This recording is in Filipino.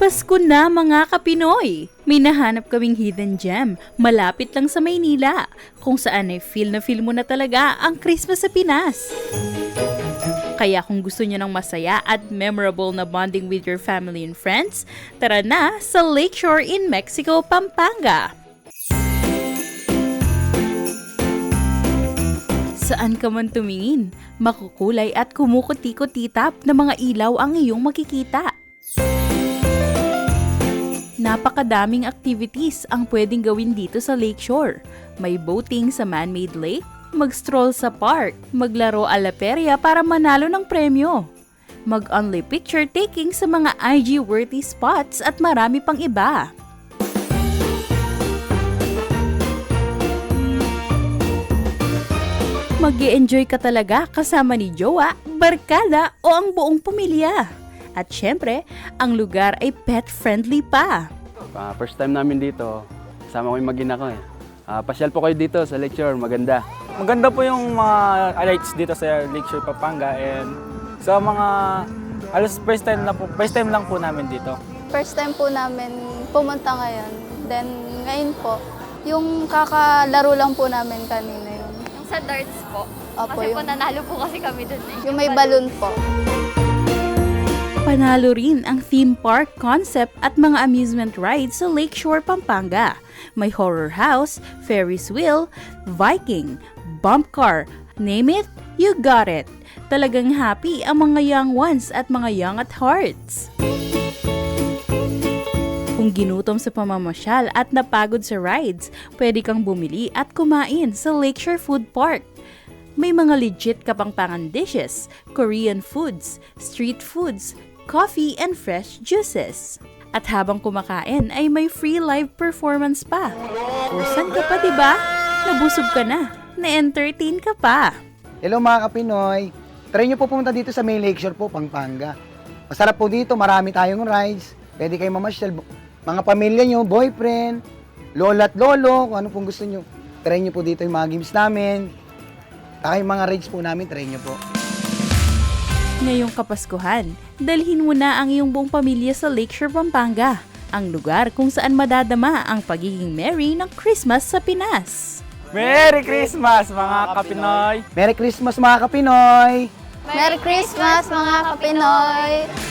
Pasko na mga kapinoy! May nahanap kaming hidden gem, malapit lang sa Maynila, kung saan ay feel na feel mo na talaga ang Christmas sa Pinas. Kaya kung gusto niyo ng masaya at memorable na bonding with your family and friends, tara na sa Lakeshore in Mexico, Pampanga. Saan ka man tumingin, makukulay at kumukuti-kutitap na mga ilaw ang iyong makikita. Napakadaming activities ang pwedeng gawin dito sa Lakeshore. May boating sa man-made lake, mag-stroll sa park, maglaro a la perya para manalo ng premyo, mag-only picture taking sa mga IG-worthy spots at marami pang iba. Mag enjoy ka talaga kasama ni jowa, barkada o ang buong pamilya. At syempre, ang lugar ay pet-friendly pa. Ah, first time namin dito, kasama ko yung magina ko eh. Ah, pasyal po kayo dito sa lecture, maganda. Maganda po yung mga lights dito sa Lakeshore Pampanga and sa mga alas first time na po, first time lang po namin dito. First time po namin pumunta ngayon. Then ngayon po, yung kakalaro lang po namin kanina sa darts po. Opo, kasi po yung- nanalo po kasi kami dun eh. Yung may balloon po. Panalo rin ang theme park concept at mga amusement rides sa Lakeshore, Pampanga. May horror house, Ferris wheel, Viking, bump car, name it, you got it. Talagang happy ang mga young ones at mga young at hearts. Kung ginutom sa pamamasyal at napagod sa rides, pwede kang bumili at kumain sa Lakeshore Food Park. May mga legit kapangpangan dishes, Korean foods, street foods, coffee and fresh juices. At habang kumakain ay may free live performance pa. Kursan ka pa 'di ba? Nabusog ka na, na-entertain ka pa. Hello mga kapinoy. Try nyo po pumunta dito sa May Lakeshore po, Pampanga. Masarap po dito, marami tayong rides. Pwede kayo mamasyal. Mga pamilya nyo, boyfriend, lola at lolo, kung ano pong gusto nyo. Try nyo po dito yung mga games namin. Saka yung mga rides po namin, try nyo po. Ngayong Kapaskuhan, dalhin mo na ang iyong buong pamilya sa Lakeshore, Pampanga, ang lugar kung saan madadama ang pagiging merry ng Christmas sa Pinas. Merry Christmas mga kapinoy! Merry Christmas mga kapinoy! Merry Christmas mga kapinoy!